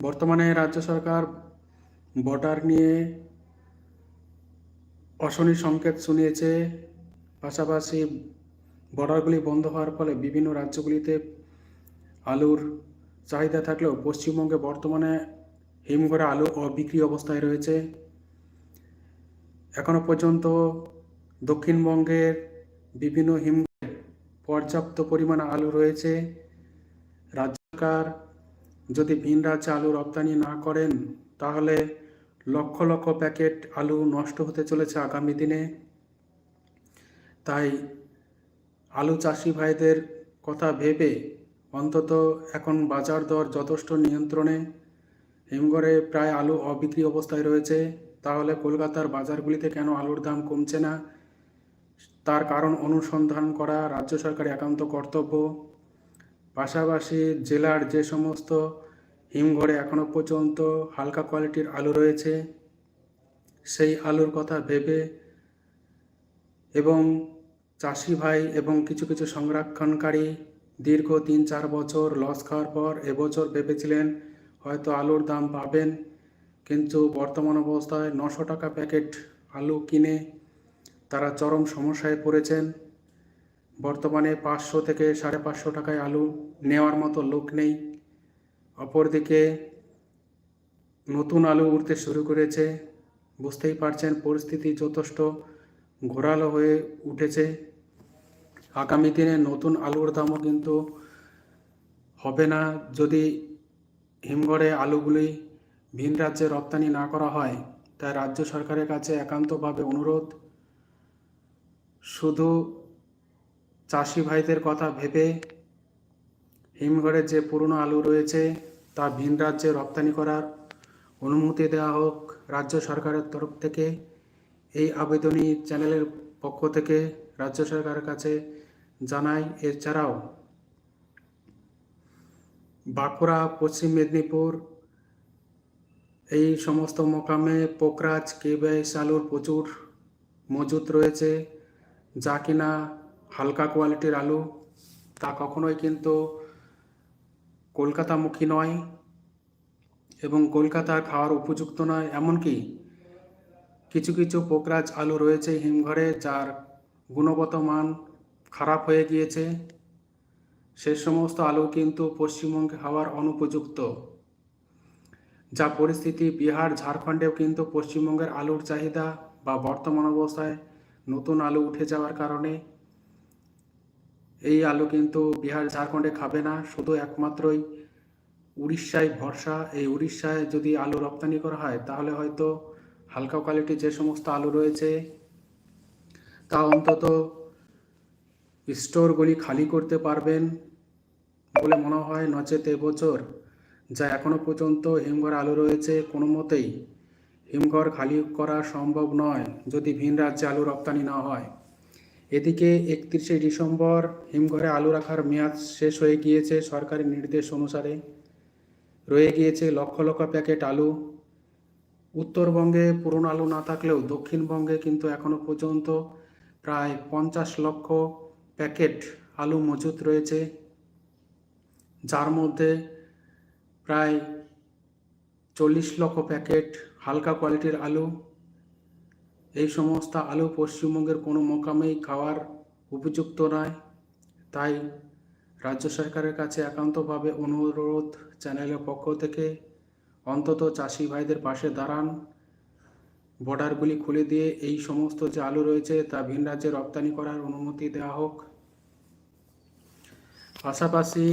বর্তমানে রাজ্য সরকার বর্ডার নিয়ে অশনি সংকেত শুনিয়েছে। পাশাপাশি বর্ডারগুলি বন্ধ হওয়ার ফলে বিভিন্ন রাজ্যগুলিতে আলুর চাহিদা থাকলেও পশ্চিমবঙ্গে বর্তমানে হিমঘরে আলু অবিক্রি অবস্থায় রয়েছে। এখনও পর্যন্ত দক্ষিণবঙ্গের বিভিন্ন হিমঘরে পর্যাপ্ত পরিমাণ আলু রয়েছে। রাজ্য সরকার যদি ভিন রাজ্যে আলু রপ্তানি না করেন, তাহলে লক্ষ লক্ষ প্যাকেট আলু নষ্ট হতে চলেছে আগামী দিনে। তাই আলু চাষি ভাইদের কথা ভেবে অন্তত এখন বাজার দর যথেষ্ট নিয়ন্ত্রণে। হিমঘরে প্রায় আলু অবিক্রি অবস্থায় রয়েছে। তাহলে কলকাতার বাজারগুলিতে কেন আলুর দাম কমছে না? তার কারণ অনুসন্ধান করা রাজ্য সরকারের একান্ত কর্তব্য। পাশাপাশি জেলার যে সমস্ত হিমঘরে এখনও পর্যন্ত হালকা কোয়ালিটির আলু রয়েছে, সেই আলুর কথা ভেবে এবং চাষি ভাই এবং কিছু কিছু সংরক্ষণকারী দীর্ঘ তিন চার বছর লস খাওয়ার পর এবছর ভেবেছিলেন হয়তো আলুর দাম পাবেন, কিন্তু বর্তমান অবস্থায় নশো টাকা প্যাকেট আলু কিনে তারা চরম সমস্যায় পড়েছেন। বর্তমানে পাঁচশো থেকে সাড়ে পাঁচশো টাকায় আলু নেওয়ার মতো লোক নেই। অপরদিকে নতুন আলু উঠতে শুরু করেছে। বুঝতেই পারছেন, পরিস্থিতি যথেষ্ট ঘোরালো হয়ে উঠেছে। আগামী দিনে নতুন আলুর দামও কিন্তু হবে না। যদি হিমঘরে আলুগুলি ভিন রাজ্যে রপ্তানি না করা হয়, তাই রাজ্য সরকারের কাছে একান্তভাবে অনুরোধ, শুধু চাষি ভাইদের কথা ভেবে হিমঘরে যে পুরনো আলু রয়েছে, তা ভিন রাজ্যে রপ্তানি করার অনুমতি দেওয়া হোক রাজ্য সরকারের তরফ থেকে। এই আবেদনই চ্যানেলের পক্ষ থেকে রাজ্য সরকারের কাছে জানাই। এছাড়াও, বাঁকুড়া, পশ্চিম মেদিনীপুর, এই সমস্ত মোকামে পোকরাজ কেবেস আলুর প্রচুর মজুত রয়েছে। যা কিনা হালকা কোয়ালিটির আলু, তা কখনোই কিন্তু কলকাতামুখী নয় এবং কলকাতার খাওয়ার উপযুক্ত নয়। এমনকি কিছু কিছু পোকরাজ আলু রয়েছে হিমঘরে যার গুণগত মান খারাপ হয়ে গিয়েছে। সে সমস্ত আলু কিন্তু পশ্চিমবঙ্গে খাওয়ার অনুপযুক্ত। যা পরিস্থিতি বিহার, ঝাড়খণ্ডেও কিন্তু পশ্চিমবঙ্গের আলুর চাহিদা বা বর্তমান অবস্থায় নতুন আলু উঠে যাওয়ার কারণে এই আলু কিন্তু বিহার ঝাড়খণ্ডে খাবে না, শুধু একমাত্রই উড়িষ্যায় ভরসা। এই উড়িষ্যায় যদি আলু রপ্তানি করা হয়, তাহলে হয়তো হালকা কোয়ালিটির যে সমস্ত আলু রয়েছে, তা অন্তত স্টোরগুলি খালি করতে পারবেন বলে মনে হয় নচেত এবছর। যা এখনও পর্যন্ত হিমঘর আলু রয়েছে, কোনো মতেই হিমঘর খালি করা সম্ভব নয়, যদি ভিন রাজ্যে আলু রপ্তানি না হয়। এদিকে একত্রিশে ডিসেম্বর হিমঘরে আলু রাখার মেয়াদ শেষ হয়ে গিয়েছে সরকারি নির্দেশ অনুসারে। রয়ে গিয়েছে লক্ষ লক্ষ প্যাকেট আলু। উত্তরবঙ্গে পুরনো আলু না থাকলেও দক্ষিণবঙ্গে কিন্তু এখনও পর্যন্ত প্রায় পঞ্চাশ লক্ষ প্যাকেট আলু মজুত রয়েছে। যার মধ্যে প্রায় চল্লিশ লক্ষ প্যাকেট হালকা কোয়ালিটির আলু এই সমস্ত আলু পশ্চিমবঙ্গের কোনো মোকামেই খাওয়ার উপযুক্ত নয়। তাই রাজ্য সরকারের কাছে একান্তভাবে অনুরোধ চ্যানেলের পক্ষ থেকে, অন্তত চাষি ভাইদের পাশে দাঁড়ান। বর্ডারগুলি খুলে দিয়ে এই সমস্ত যে আলু রয়েছে তা ভিন রাজ্যে রপ্তানি করার অনুমতি দেওয়া হোক। পাশাপাশি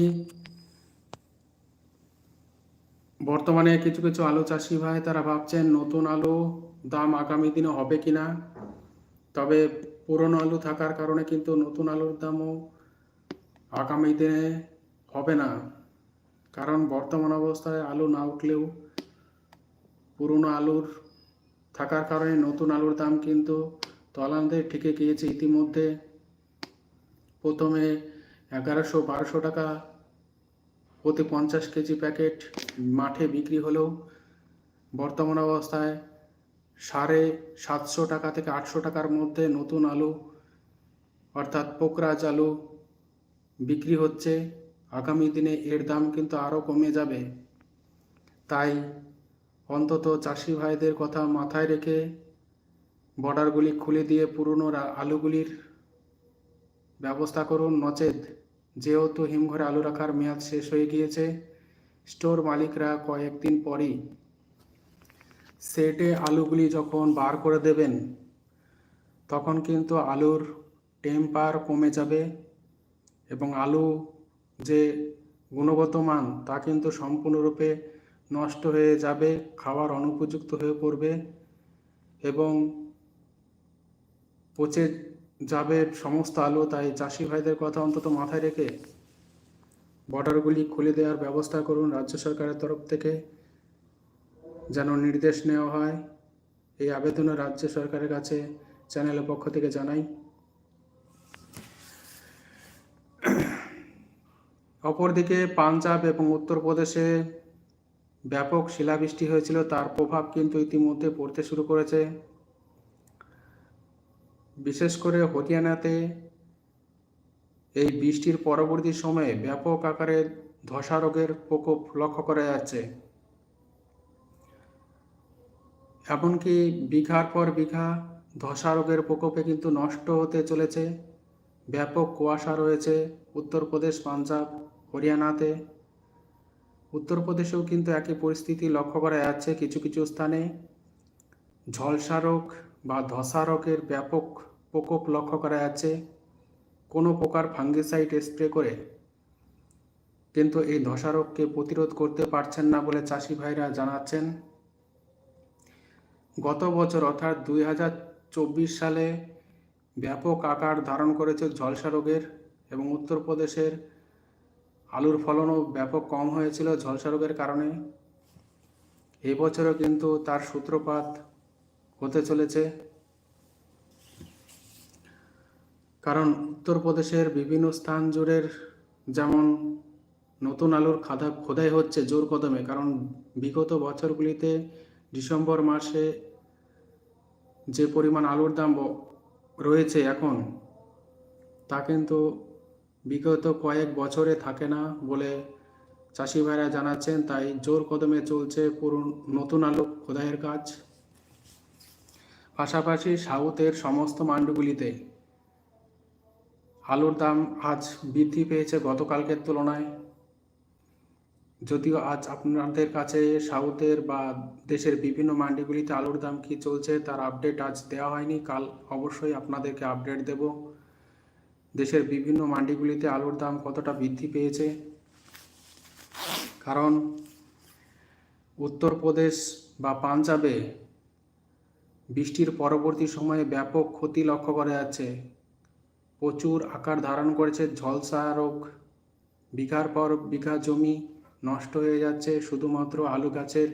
বর্তমানে কিছু কিছু আলু চাষি ভাই তারা ভাবছেন, নতুন আলু দাম আগামী দিনে হবে কিনা? তবে পুরনো আলু থাকার কারণে কিন্তু নতুন আলুর দামও আগামী দিনে হবে না। কারণ বর্তমান অবস্থায় আলু না উঠলেও পুরনো আলুর থাকার কারণে নতুন আলুর দাম কিন্তু তলান্তে ঠেকে গিয়েছে। ইতিমধ্যে প্রথমে এগারোশো বারোশো টাকা প্রতি পঞ্চাশ কেজি প্যাকেট মাঠে বিক্রি হলেও বর্তমান অবস্থায় সাড়ে সাতশো টাকা থেকে আটশো টাকার মধ্যে নতুন আলু, অর্থাৎ পোকরাজ আলু বিক্রি হচ্ছে। আগামী দিনে এর দাম কিন্তু আরও কমে যাবে। তাই অন্তত চাষি ভাইদের কথা মাথায় রেখে বর্ডারগুলি খুলে দিয়ে পুরনো আলুগুলির ব্যবস্থা করুন নচেত। যেহেতু হিমঘরে আলু রাখার মেয়াদ শেষ হয়ে গিয়েছে, স্টোর মালিকরা কয়েকদিন পরই সেটে আলুগুলি যখন বার করে দেবেন, তখন কিন্তু আলুর টেম্পার কমে যাবে এবং আলু যে গুণগত মান, তা কিন্তু সম্পূর্ণরূপে নষ্ট হয়ে যাবে খাবার অনুপযুক্ত হয়ে পড়বে এবং পচে যাবে সমস্ত আলু। তাই চাষি ভাইদের কথা অন্তত মাথায় রেখে বর্ডারগুলি খুলে দেওয়ার ব্যবস্থা করুন রাজ্য সরকারের তরফ থেকে। যেন নির্দেশ নেওয়া হয়। এই আবেদনে রাজ্য সরকারের কাছে চ্যানেলের পক্ষ থেকে জানাই। অপরদিকে পাঞ্জাব এবং উত্তরপ্রদেশে ব্যাপক শিলাবৃষ্টি হয়েছিল, তার প্রভাব কিন্তু ইতিমধ্যে পড়তে শুরু করেছে। বিশেষ করে হরিয়ানাতে এই বৃষ্টির পরবর্তী সময়ে ব্যাপক আকারে ধসা রোগের প্রকোপ লক্ষ্য করা যাচ্ছে। এমনকি বিঘার পর বিঘা ধসা রোগের প্রকোপে কিন্তু নষ্ট হতে চলেছে। ব্যাপক কুয়াশা রয়েছে উত্তরপ্রদেশ, পাঞ্জাব, হরিয়ানাতে। উত্তরপ্রদেশেও কিন্তু একই পরিস্থিতি লক্ষ্য করা যাচ্ছে কিছু কিছু স্থানে। ঝলসা রোগ বা ধসা রোগের ব্যাপক প্রকোপ লক্ষ্য করা যাচ্ছে। কোনো প্রকার ফাঙ্গিসাইড স্প্রে করে কিন্তু এই ধসা রোগকে প্রতিরোধ করতে পারছেন না বলে চাষি ভাইরা জানাচ্ছেন। গত বছর, অর্থাৎ দুই হাজার চব্বিশ সালে, ব্যাপক আকার ধারণ করেছে ঝলসা রোগের এবং উত্তরপ্রদেশের আলুর ফলনও ব্যাপক কম হয়েছিল ঝলসা রোগের কারণে। এবছরও কিন্তু তার সূত্রপাত হতে চলেছে। কারণ উত্তরপ্রদেশের বিভিন্ন স্থান জুড়ের যেমন নতুন আলুর খাদা খোদাই হচ্ছে জোর কদমে, কারণ বিগত বছরগুলিতে ডিসেম্বর মাসে যে পরিমাণ আলুর দাম রয়েছে এখন, তা কিন্তু বিগত কয়েক বছরে থাকে না বলে চাষি ভাইরা জানাচ্ছেন। তাই জোর কদমে চলছে পুরো নতুন আলু খোদাইয়ের কাজ। পাশাপাশি সাউথের সমস্ত মান্ডিগুলিতে আলুর দাম আজ বৃদ্ধি পেয়েছে গতকালকের তুলনায়। যদিও আজ আপনাদের কাছে সাউথের বা দেশের বিভিন্ন মান্ডিগুলিতে আলুর দাম কি চলছে তার আপডেট আজ দেওয়া হয়নি। কাল অবশ্যই আপনাদেরকে আপডেট দেব। দেশের বিভিন্ন মান্ডিগুলিতে আলুর দাম কতটা বৃদ্ধি পেয়েছে? কারণ উত্তরপ্রদেশ বা পাঞ্জাবে বৃষ্টির পরবর্তী সময়ে ব্যাপক ক্ষতি লক্ষ্য করা যাচ্ছে। প্রচুর আকার ধারণ করেছে ঝলসা রোগ, বিঘার পর বিঘা জমি নষ্ট হয়ে যাচ্ছে, শুধুমাত্র আলু গাছের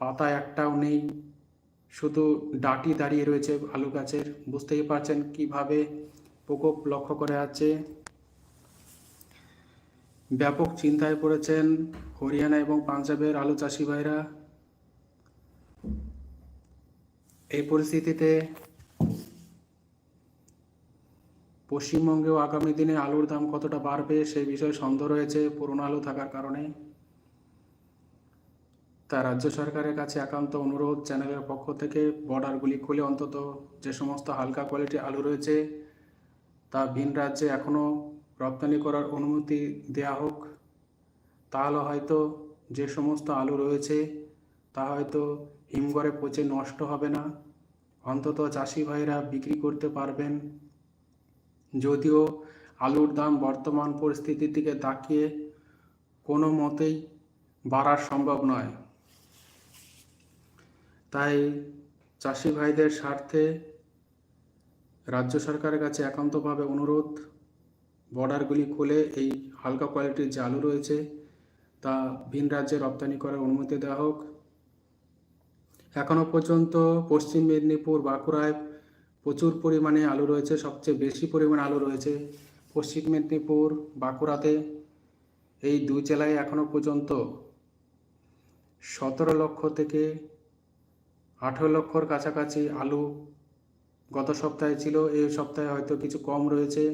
পাতা একটাও নেই, শুধু ডাটি দাঁড়িয়ে রয়েছে আলু গাছের। বুঝতেই পারছেন কীভাবে প্রকোপ লক্ষ্য করা যাচ্ছে? ব্যাপক চিন্তায় পড়েছেন হরিয়ানা এবং পাঞ্জাবের আলু চাষি ভাইরা। এই পরিস্থিতিতে পশ্চিমবঙ্গেও আগামী দিনে আলুর দাম কতটা বাড়বে সেই বিষয়ে সন্দেহ রয়েছে পুরনো আলু থাকার কারণে। তা রাজ্য সরকারের কাছে একান্ত অনুরোধ চ্যানেলের পক্ষ থেকে বর্ডারগুলি খুলে অন্তত যে সমস্ত হালকা কোয়ালিটি আলু রয়েছে তা ভিন রাজ্যে এখনও রপ্তানি করার অনুমতি দেয়া হোক। তাহলে হয়তো যে সমস্ত আলু রয়েছে তা হয়তো হিমঘরে পচে নষ্ট হবে না। অন্তত চাষি ভাইরা বিক্রি করতে পারবেন। যদিও আলুর দাম বর্তমান পরিস্থিতির দিকে তাকিয়ে কোনো মতেই বাড়ার সম্ভব নয়। তাই চাষি ভাইদের স্বার্থে রাজ্য সরকারের কাছে একান্তভাবে অনুরোধ, বর্ডারগুলি খুলে এই হালকা কোয়ালিটির যে আলু রয়েছে তা ভিন রাজ্যে রপ্তানি করার অনুমতি দেওয়া হোক। এখনও পর্যন্ত পশ্চিম মেদিনীপুর, বাঁকুড়ায় প্রচুর পরিমাণে আলু রয়েছে, সবচেয়ে বেশি পরিমাণে আলু রয়েছে পশ্চিম মেদিনীপুর, বাঁকুড়াতে। এই দুই জেলায় এখনও পর্যন্ত সতেরো লক্ষ থেকে আঠেরো লক্ষর কাছাকাছি আলু গত সপ্তাহে ছিল এই সপ্তাহে হয়তো কিছু কম রয়েছে।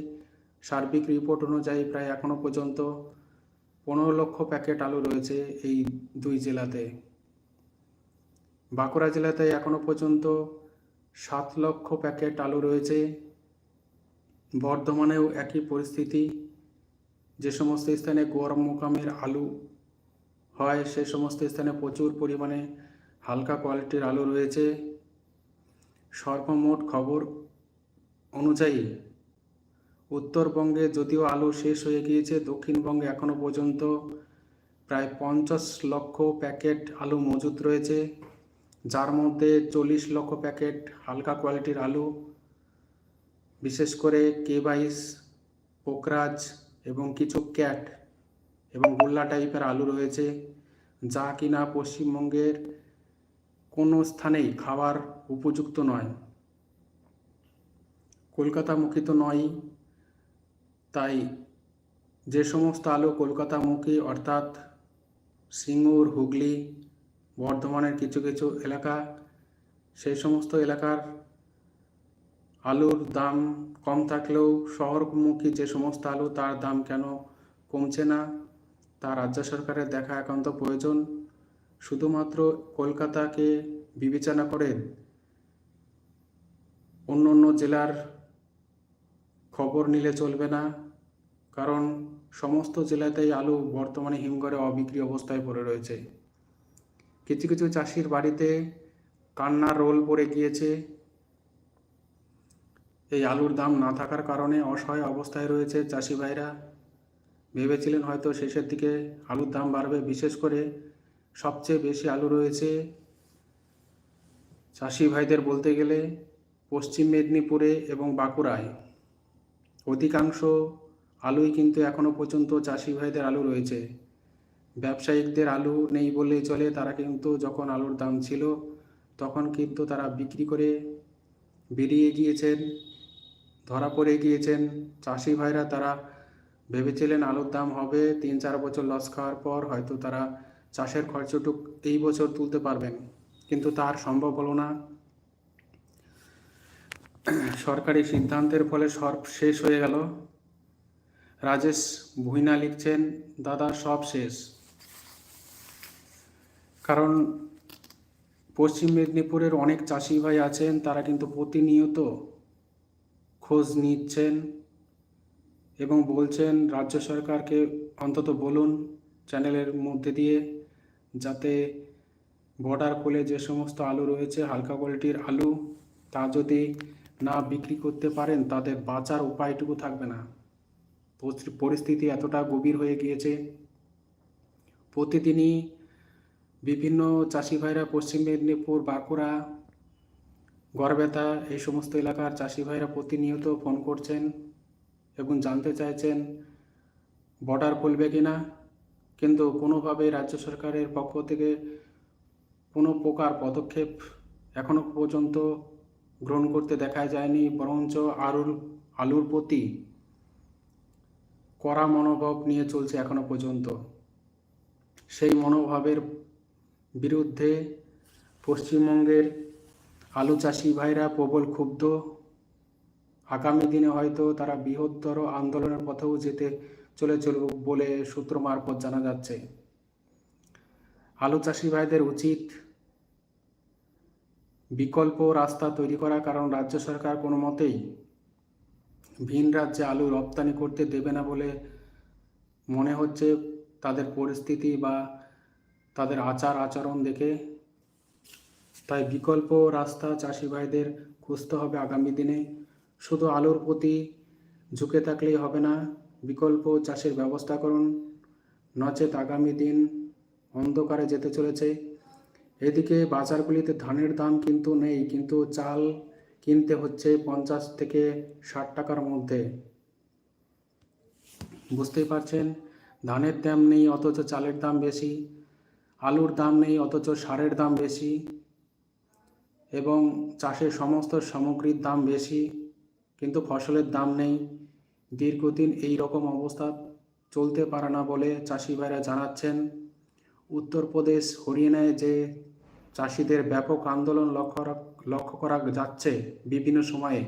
সার্বিক রিপোর্ট অনুযায়ী প্রায় এখনও পর্যন্ত পনেরো লক্ষ প্যাকেট আলু রয়েছে এই দুই জেলাতে। বাঁকুড়া জেলাতে এখনও পর্যন্ত সাত লক্ষ প্যাকেট আলু রয়েছে। বর্ধমানেও একই পরিস্থিতি। যে সমস্ত স্থানে গরম মোকামের আলু হয়, সে সমস্ত স্থানে প্রচুর পরিমাণে হালকা কোয়ালিটির আলু রয়েছে। সর্বমোট খবর অনুযায়ী, উত্তরবঙ্গে যদিও আলু শেষ হয়ে গিয়েছে, দক্ষিণবঙ্গে এখনও পর্যন্ত প্রায় পঞ্চাশ লক্ষ প্যাকেট আলু মজুত রয়েছে। যার মধ্যে চল্লিশ লক্ষ প্যাকেট হালকা কোয়ালিটির আলু, বিশেষ করে কে বাইশ পোকরাজ এবং কিছু ক্যাট এবং গোল্লা টাইপের আলু রয়েছে, যা কিনা পশ্চিমবঙ্গের কোনো স্থানেই খাওয়ার উপযুক্ত নয়। কলকাতামুখী তো নয়ই, তাই যে সমস্ত আলু কলকাতামুখী অর্থাৎ সিঙ্গুর, হুগলি বর্ধমানের কিছু কিছু এলাকা, সেই সমস্ত এলাকার আলুর দাম কম থাকলেও শহরমুখী যে সমস্ত আলু, তার দাম কেন কমছে না? তা রাজ্য সরকারের দেখা একান্ত প্রয়োজন। শুধুমাত্র কলকাতাকে বিবেচনা করে অন্য অন্য জেলার খবর নিলে চলবে না, কারণ সমস্ত জেলাতেই আলু বর্তমানে হিমঘরে অবিক্রি অবস্থায় পড়ে রয়েছে। কিছু কিছু চাষির বাড়িতে কান্নার রোল পড়ে গিয়েছে। এই আলুর দাম না থাকার কারণে অসহায় অবস্থায় রয়েছে চাষি ভাইরা। ভেবেছিলেন হয়তো শেষের দিকে আলুর দাম বাড়বে। বিশেষ করে সবচেয়ে বেশি আলু রয়েছে চাষি ভাইদের বলতে গেলে পশ্চিম মেদিনীপুরে এবং বাঁকুড়ায়। অধিকাংশ আলুই কিন্তু এখনও পর্যন্ত চাষি ভাইদের আলু রয়েছে। ব্যবসায়িকদের আলু নেই বললেই চলে। তারা কিন্তু যখন আলুর দাম ছিল, তখন কিন্তু তারা বিক্রি করে বেরিয়ে গিয়েছেন, ধরা পড়ে গিয়েছেন। চাষি ভাইরা তারা ভেবেছিলেন আলুর দাম হবে তিন চার বছর লস খাওয়ার পর হয়তো তারা চাষের খরচটুক এই বছর তুলতে পারবেন। কিন্তু তার সম্ভব হলো না। সরকারি সিদ্ধান্তের ফলে সব শেষ হয়ে গেল। রাজেশ ভুইনা লিখছেন, দাদা, সব শেষ। কারণ পশ্চিম মেদিনীপুরের অনেক চাষি ভাই আছেন, তারা কিন্তু প্রতিনিয়ত খোঁজ নিচ্ছেন এবং বলছেন, রাজ্য সরকারকে অন্তত বলুন চ্যানেলের মধ্যে দিয়ে যাতে বর্ডার কোলে যে সমস্ত আলু রয়েছে, হালকা কোয়ালিটির আলু, তা যদি না বিক্রি করতে পারেন, তাদের বাঁচার উপায়টুকু থাকবে না। পরিস্থিতি এতটা গভীর হয়ে গিয়েছে। প্রতিদিনই বিভিন্ন চাষি ভাইরা পশ্চিম মেদিনীপুর, বাঁকুড়া, গড়বেতা, এই সমস্ত এলাকার চাষি ভাইরা প্রতিনিয়ত ফোন করছেন এবং জানতে চাইছেন বর্ডার খুলবে কিনা। কিন্তু কোনোভাবে রাজ্য সরকারের পক্ষ থেকে কোনো প্রকার পদক্ষেপ এখনও পর্যন্ত গ্রহণ করতে দেখা যায়নি। বরঞ্চ আলুর আলুর প্রতি কড়া মনোভাব নিয়ে চলছে এখনও পর্যন্ত। সেই মনোভাবের বিরুদ্ধে পশ্চিমবঙ্গের আলু চাষি ভাইরা প্রবল ক্ষুব্ধ। আগামী দিনে হয়তো তারা বৃহত্তর আন্দোলনের পথেও যেতে চলেছিল বলে সূত্র মারফত জানা যাচ্ছে। আলু চাষি ভাইদের উচিত বিকল্প রাস্তা তৈরি করা কারণ রাজ্য সরকার কোনো মতেই ভিন রাজ্যে আলু রপ্তানি করতে দেবে না বলে মনে হচ্ছে তাদের পরিস্থিতি বা তাদের আচার আচরণ দেখে। তাই বিকল্প রাস্তা চাষি ভাইদের খুঁজতে হবে আগামী দিনে। শুধু আলুর প্রতি ঝুঁকে থাকলেই হবে না, বিকল্প চাষের ব্যবস্থা করুন। নচেত আগামী দিন অন্ধকারে যেতে চলেছে। এদিকে বাজারগুলিতে ধানের দাম কিন্তু নেই, কিন্তু চাল কিনতে হচ্ছে পঞ্চাশ থেকে ষাট টাকার মধ্যে। বুঝতেই পারছেন, ধানের দাম নেই, অথচ চালের দাম বেশি। আলুর দাম নেই, অথচ সারের দাম বেশি এবং চাষের সমস্ত সামগ্রীর দাম বেশি, কিন্তু ফসলের দাম নেই। দীর্ঘদিন এই রকম অবস্থা চলতে পারে না বলে চাষি ভাইরা জানাচ্ছেন। উত্তরপ্রদেশ হরিয়ানায় যে চাষিদের ব্যাপক আন্দোলন লক্ষ্য লক্ষ্য করা যাচ্ছে বিভিন্ন সময়ে,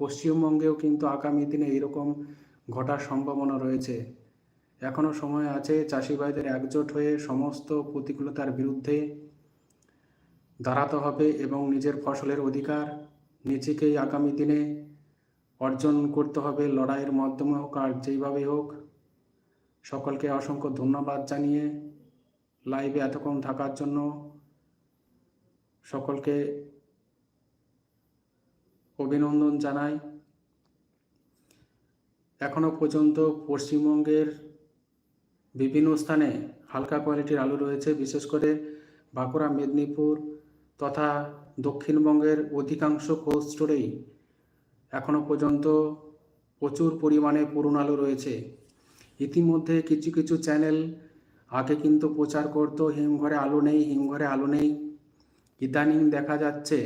পশ্চিমবঙ্গেও কিন্তু আগামী দিনে এরকম ঘটার সম্ভাবনা রয়েছে। এখনও সময় আছে চাষি ভাইদের একজোট হয়ে সমস্ত প্রতিকূলতার বিরুদ্ধে দাঁড়াতে হবে এবং নিজের ফসলের অধিকার নিজেকেই আগামী দিনে অর্জন করতে হবে। লড়াইয়ের মাধ্যমে হোক আর যেইভাবেই হোক, সকলকে অসংখ্য ধন্যবাদ জানিয়ে লাইভে এতক্ষণ থাকার জন্য সকলকে অভিনন্দন জানাই। এখনও পর্যন্ত পশ্চিমবঙ্গের বিভিন্ন স্থানে হালকা কোয়ালিটির আলু রয়েছে, বিশেষ করে বাঁকুড়া, মেদিনীপুর তথা দক্ষিণবঙ্গের অধিকাংশ কোল্ড স্টোরেই এখনও পর্যন্ত প্রচুর পরিমাণে পুরনো আলু রয়েছে। ইতিমধ্যে কিছু কিছু চ্যানেল আগে কিন্তু প্রচার করতো, হিমঘরে আলু নেই, হিমঘরে আলু নেই। ইদানিং দেখা যাচ্ছে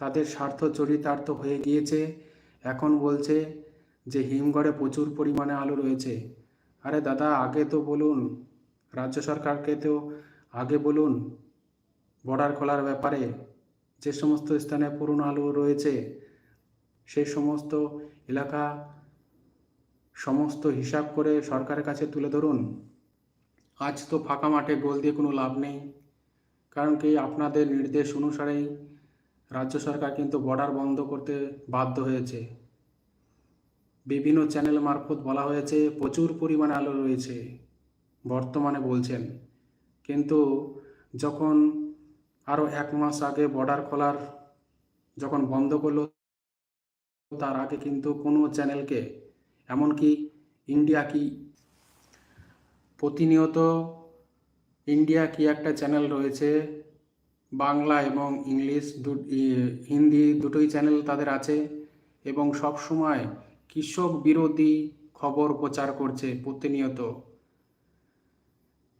তাদের স্বার্থ চরিতার্থ হয়ে গিয়েছে। এখন বলছে যে হিমঘরে প্রচুর পরিমাণে আলু রয়েছে। আরে দাদা, আগে তো বলুন, রাজ্য সরকারকে তো আগে বলুন বর্ডার খোলার ব্যাপারে যে সমস্ত স্থানে পুরনো আলু রয়েছে, সেই সমস্ত এলাকা সমস্ত হিসাব করে সরকারের কাছে তুলে ধরুন। আজ তো ফাঁকা মাঠে গোল দিয়ে কোনো লাভ নেই। কারণ কি, আপনাদের নির্দেশ অনুসারেই রাজ্য সরকার কিন্তু বর্ডার বন্ধ করতে বাধ্য হয়েছে। বিভিন্ন চ্যানেল মারফত বলা হয়েছে, প্রচুর পরিমাণে আলো রয়েছে, বর্তমানে বলছেন। কিন্তু যখন আরও এক মাস আগে বর্ডার খোলার যখন বন্ধ করল, তার আগে কিন্তু কোনো চ্যানেলকে, এমনকি ইন্ডিয়া কি প্রতিনিয়ত ইন্ডিয়া কি একটা চ্যানেল রয়েছে, বাংলা এবং ইংলিশ দু হিন্দি দুটোই চ্যানেল তাদের আছে এবং সব সময় কৃষক বিরোধী খবর প্রচার করছে প্রতিনিয়ত।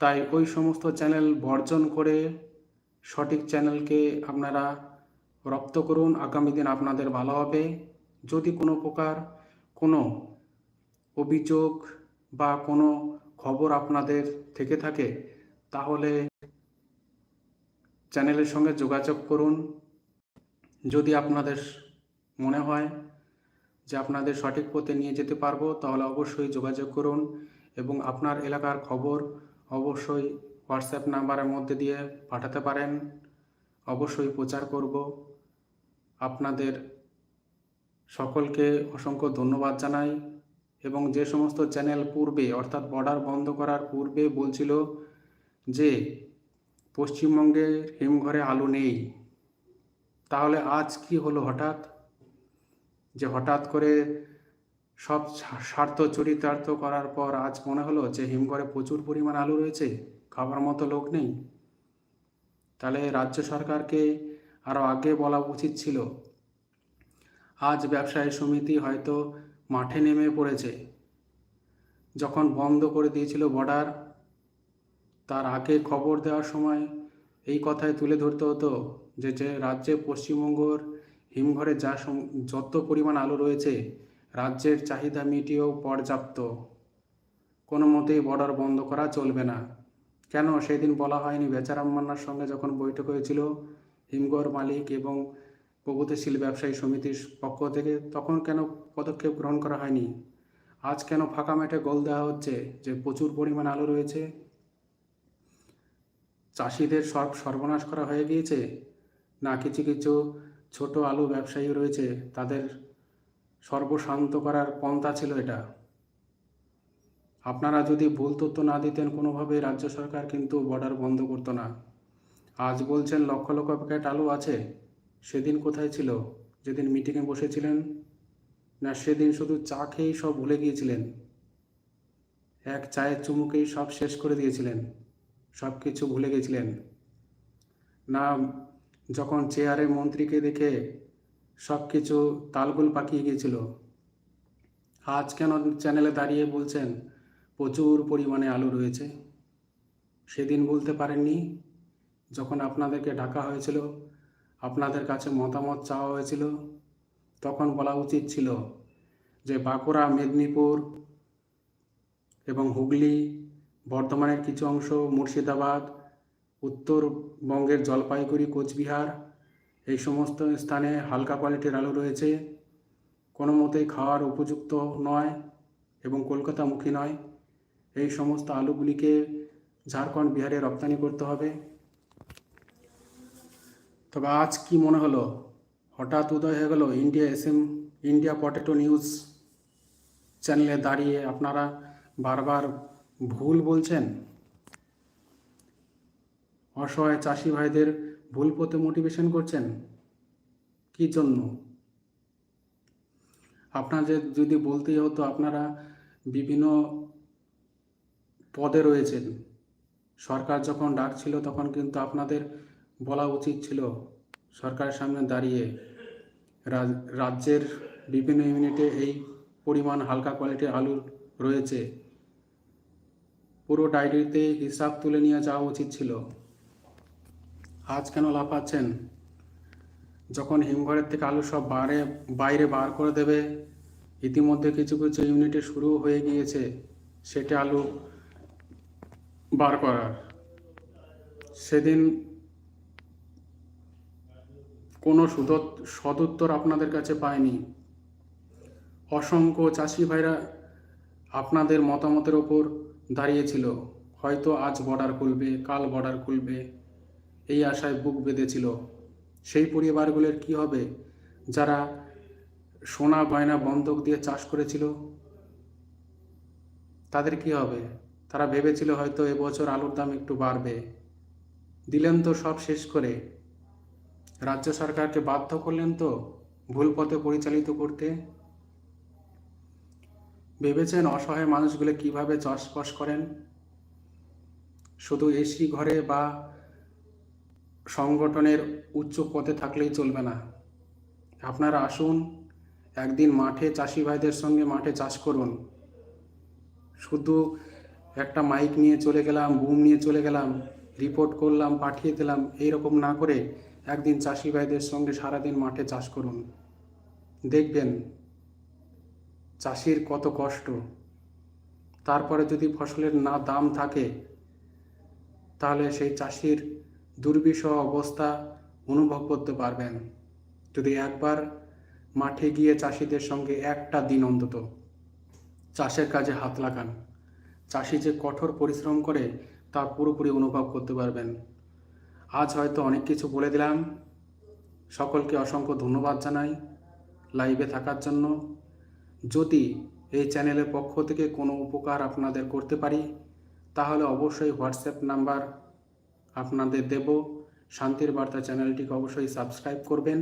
তাই ওই সমস্ত চ্যানেল বর্জন করে সঠিক চ্যানেলকে আপনারা রপ্ত করুন। আগামী দিন আপনাদের ভালো হবে। যদি কোনো প্রকার কোনো অভিযোগ বা কোনো খবর আপনাদের থেকে থাকে, তাহলে চ্যানেলের সঙ্গে যোগাযোগ করুন। যদি আপনাদের মনে হয় যে আপনাদের সঠিক পথে নিয়ে যেতে পারব, তাহলে অবশ্যই যোগাযোগ করুন এবং আপনার এলাকার খবর অবশ্যই হোয়াটসঅ্যাপ নাম্বারের মধ্যে দিয়ে পাঠাতে পারেন। অবশ্যই প্রচার করব। আপনাদের সকলকে অসংখ্য ধন্যবাদ জানাই এবং যে সমস্ত চ্যানেল পূর্বে, অর্থাৎ বর্ডার বন্ধ করার পূর্বে বলছিল যে পশ্চিমবঙ্গের হিমঘরে আলু নেই। তাহলে আজ কি হলো হঠাৎ? যে হঠাৎ করে সব স্বার্থ চরিতার্থ করার পর আজ মনে হলো যে হিমঘরে প্রচুর পরিমাণ আলু রয়েছে, খাবার মতো লোক নেই। তাহলে রাজ্য সরকারকে আরও আগে বলা উচিত ছিল, আজ ব্যবসায়ী সমিতি হয়তো মাঠে নেমে পড়েছে। যখন বন্ধ করে দিয়েছিল বর্ডার, তার আগে খবর দেওয়ার সময় এই কথায় তুলে ধরতে হতো যে যে রাজ্যে পশ্চিমবঙ্গর হিমঘরে যা যত পরিমাণ আলু রয়েছে, রাজ্যের চাহিদা মিটিয়েও পর্যাপ্ত। কোনো মতেই বর্ডার বন্ধ করা চলবে না। কেন? সেদিন বলা হয়নি বেচারাম মান্নার সঙ্গে যখন বৈঠক হয়েছিল, হিমঘর মালিক এবং প্রগতিশীল ব্যবসায়ী সমিতির পক্ষ থেকে, তখন কেন পদক্ষেপ গ্রহণ করা হয়নি? আজ কেন ফাঁকা মেটে গোল দেওয়া হচ্ছে যে প্রচুর পরিমাণ আলু রয়েছে? চাষিদের সব সর্বনাশ করা হয়ে গিয়েছে? না কিছু কিছু ছোট আলু ব্যবসায়ী রয়েছে, তাদের সর্বশান্ত করার পন্থা ছিল এটা। আপনারা যদি ভুল তথ্য না দিতেন কোনোভাবে রাজ্য সরকার কিন্তু বর্ডার বন্ধ করতো না। আজ বলছেন, লক্ষ লক্ষ প্যাকেট আলু আছে, সেদিন কোথায় ছিল? যেদিন মিটিংয়ে বসেছিলেন, না সেদিন শুধু চা খেয়েই সব ভুলে গিয়েছিলেন? এক চায়ের চুমুকেই সব শেষ করে দিয়েছিলেন সব কিছু ভুলে গেছিলেন। না যখন চেয়ারে মন্ত্রীকে দেখে সব কিছু তালগোল পাকিয়ে গিয়েছিল, আজ কেন চ্যানেলে দাঁড়িয়ে বলছেন, প্রচুর পরিমাণে আলু রয়েছে। সেদিন বলতে পারেননি, যখন আপনাদেরকে ডাকা হয়েছিল, আপনাদের কাছে মতামত চাওয়া হয়েছিল, তখন বলা উচিত ছিল যে বাঁকুড়া, মেদিনীপুর এবং হুগলি, বর্ধমানের কিছু অংশ, মুর্শিদাবাদ উত্তরবঙ্গের জলপাইগুড়ি, কোচবিহার, এই সমস্ত স্থানে হালকা কোয়ালিটির আলু রয়েছে। কোনো মতেই খাওয়ার উপযুক্ত নয় এবং কলকাতামুখী নয়। এই সমস্ত আলুগুলিকে ঝাড়খণ্ড, বিহারে রপ্তানি করতে হবে। তবে আজ কি মনে হলো? হঠাৎ উদয় হয়ে গেল India SM, India potato news চ্যানেলে দাঁড়িয়ে আপনারা বারবার ভুল বলছেন? অসহায় চাষি ভাইদের ভুল পথে মোটিভেশন করছেন? কি জন্য? আপনাদের যদি বলতেই হতো, আপনারা বিভিন্ন পদে রয়েছেন। সরকার যখন ডাকছিল, তখন কিন্তু আপনাদের বলা উচিত ছিল, সরকারের সামনে দাঁড়িয়ে রাজ- রাজ্যের বিভিন্ন ইউনিটে এই পরিমাণ হালকা কোয়ালিটির আলু রয়েছে। পুরো ডায়েরিতে হিসাব তুলে নিয়ে যাওয়া উচিত ছিল। আজ কেন লাফাচ্ছেন? যখন হিমঘরের থেকে আলু সব বাইরে বাইরে বার করে দেবে, ইতিমধ্যে কিছু কিছু ইউনিটে শুরু হয়ে গিয়েছে সেটা আলু বার করার। সেদিন কোনো সুদত, সদুত্তর আপনাদের কাছে পায়নি অসংখ্য চাষি ভাইরা আপনাদের মতামতের ওপর দাঁড়িয়েছিল। হয়তো আজ বর্ডার খুলবে, কাল বর্ডার খুলবে। এই আশায় বুক বেঁধেছিল। সেই পরিবারগুলোর কি হবে? যারা সোনা গয়না বন্ধক দিয়ে চাষ করেছিল, তাদের কি হবে? তারা ভেবেছিল হয়তো এবছর আলুর দাম একটু বাড়বে। দিলেন তো সব শেষ করে। রাজ্য সরকারকে বাধ্য করলেন তো ভুল পথে পরিচালিত করতে? ভেবেছেন অসহায় মানুষগুলো কীভাবে চাষবাস করেন? শুধু এসি ঘরে বা সংগঠনের উচ্চ পদে থাকলেই চলবে না। আপনারা আসুন, একদিন মাঠে চাষি ভাইদের সঙ্গে মাঠে চাষ করুন। শুধু একটা মাইক নিয়ে চলে গেলাম, বুম নিয়ে চলে গেলাম রিপোর্ট করলাম, পাঠিয়ে দিলাম, এইরকম না করে একদিন চাষি ভাইদের সঙ্গে সারাদিন মাঠে চাষ করুন। দেখবেন, চাষির কত কষ্ট। তারপরে যদি ফসলের না দাম থাকে, তাহলে সেই চাষির দুর্বিষহ অবস্থা অনুভব করতে পারবেন। যদি একবার মাঠে গিয়ে চাষিদের সঙ্গে একটা দিন অন্তত চাষের কাজে হাত লাগান। চাষি যে কঠোর পরিশ্রম করে তা পুরোপুরি অনুভব করতে পারবেন। আজ হয়তো অনেক কিছু বলে দিলাম। সকলকে অসংখ্য ধন্যবাদ জানাই লাইভে থাকার জন্য। যদি এই চ্যানেলের পক্ষ থেকে কোনো উপকার আপনাদের করতে পারি, তাহলে অবশ্যই হোয়াটসঅ্যাপ নাম্বার আপনাদের দেব। শান্তির বার্তা চ্যানেলটিকে অবশ্যই সাবস্ক্রাইব করবেন,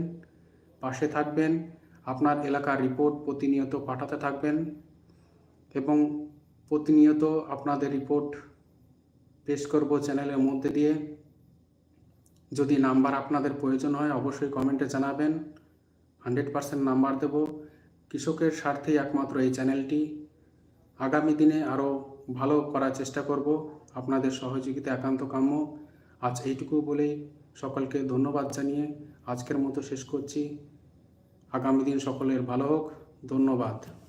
পাশে থাকবেন, আপনার এলাকার রিপোর্ট প্রতিনিয়ত পাঠাতে থাকবেন এবং প্রতিনিয়ত আপনাদের রিপোর্ট পেশ করব চ্যানেলের মধ্যে দিয়ে। যদি নাম্বার আপনাদের প্রয়োজন হয়, অবশ্যই কমেন্টে জানাবেন। হান্ড্রেড পার্সেন্ট নাম্বার দেব। কৃষকের স্বার্থেই একমাত্র এই চ্যানেলটি। আগামী দিনে আরও ভালো করার চেষ্টা করব। আপনাদের সহযোগিতা একান্ত কাম্য। আজ এইটুকু বলেই সকলকে ধন্যবাদ জানিয়ে আজকের মতো শেষ করছি। আগামী দিন সকলের ভালো হোক। ধন্যবাদ।